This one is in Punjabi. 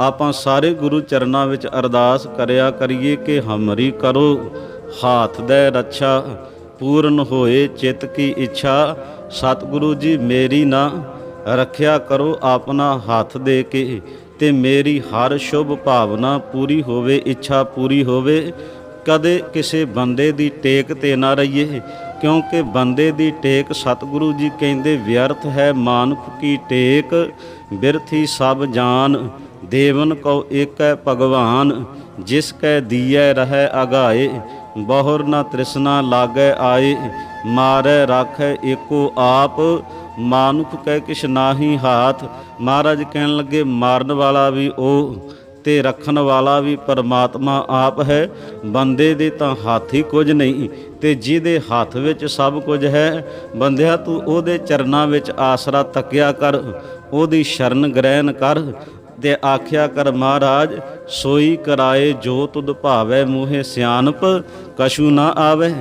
ਆਪਾਂ ਸਾਰੇ ਗੁਰੂ ਚਰਨਾਂ ਵਿੱਚ ਅਰਦਾਸ ਕਰਿਆ ਕਰੀਏ ਕਿ ਹਮਰੀ ਕਰੋ, ਹਾਥ ਦੇ ਰੱਛਾ, ਪੂਰਨ ਹੋਏ ਚਿਤ ਕੀ ਇੱਛਾ। ਸਤਿਗੁਰੂ ਜੀ, ਮੇਰੀ ਨਾ ਰੱਖਿਆ ਕਰੋ ਆਪਣਾ ਹੱਥ ਦੇ ਕੇ ਤੇ ਮੇਰੀ ਹਰ ਸ਼ੁਭ ਭਾਵਨਾ ਪੂਰੀ ਹੋਵੇ, ਇੱਛਾ ਪੂਰੀ ਹੋਵੇ। ਕਦੇ ਕਿਸੇ ਬੰਦੇ ਦੀ ਟੇਕ ਤੇ ਨਾ ਰਹੀਏ ਕਿਉਂਕਿ ਬੰਦੇ ਦੀ ਟੇਕ ਸਤਿਗੁਰੂ ਜੀ ਕਹਿੰਦੇ ਵਿਅਰਥ ਹੈ, ਮਾਨੁਖ ਕੀ ਟੇਕ? ਬਿਰਥੀ ਸਭ ਜਾਨ, ਦੇਵਨ ਕਉ ਏਕੈ ਭਗਵਾਨ, ਜਿਸ ਕੈ ਦੀਐ ਰਹੈ ਅਗਾਏ, ਬਹੁਰ ਨਾ ਤ੍ਰਿਸ਼ਨਾ ਲਾਗੈ ਆਏ, ਮਾਰੈ ਰਾਖੈ ਏਕੋ ਆਪ, ਮਾਨੁਖ ਕੈ ਕਿਛ ਨਾਹੀ ਹਾਥ, ਮਹਾਰਾਜ ਕਹਿਣ ਲੱਗੇ, ਮਾਰਨ ਵਾਲਾ ਵੀ ਉਹ। ਤੇ ਰੱਖਣ ਵਾਲਾ ਵੀ ਪਰਮਾਤਮਾ ਆਪ ਹੈ। ਬੰਦੇ ਦੇ ਤਾਂ ਹੱਥ ਹੀ ਕੁਝ ਨਹੀਂ, ਤੇ ਜਿਹਦੇ ਹੱਥ ਵਿੱਚ ਸਭ ਕੁਝ ਹੈ, ਬੰਦਿਆ ਤੂੰ ਉਹਦੇ ਚਰਨਾਂ ਵਿੱਚ ਆਸਰਾ ਤੱਕਿਆ ਕਰ, ਉਹਦੀ ਸ਼ਰਨ ਗ੍ਰਹਿਣ ਕਰ ਤੇ ਆਖਿਆ ਕਰ, ਮਹਾਰਾਜ, ਸੋਈ ਕਰਾਏ ਜੋ ਤੁਧ ਭਾਵੈ ਮੂਹੇ ਸਿਆਣਪ ਕਸ਼ੂ ਨਾ ਆਵੇ।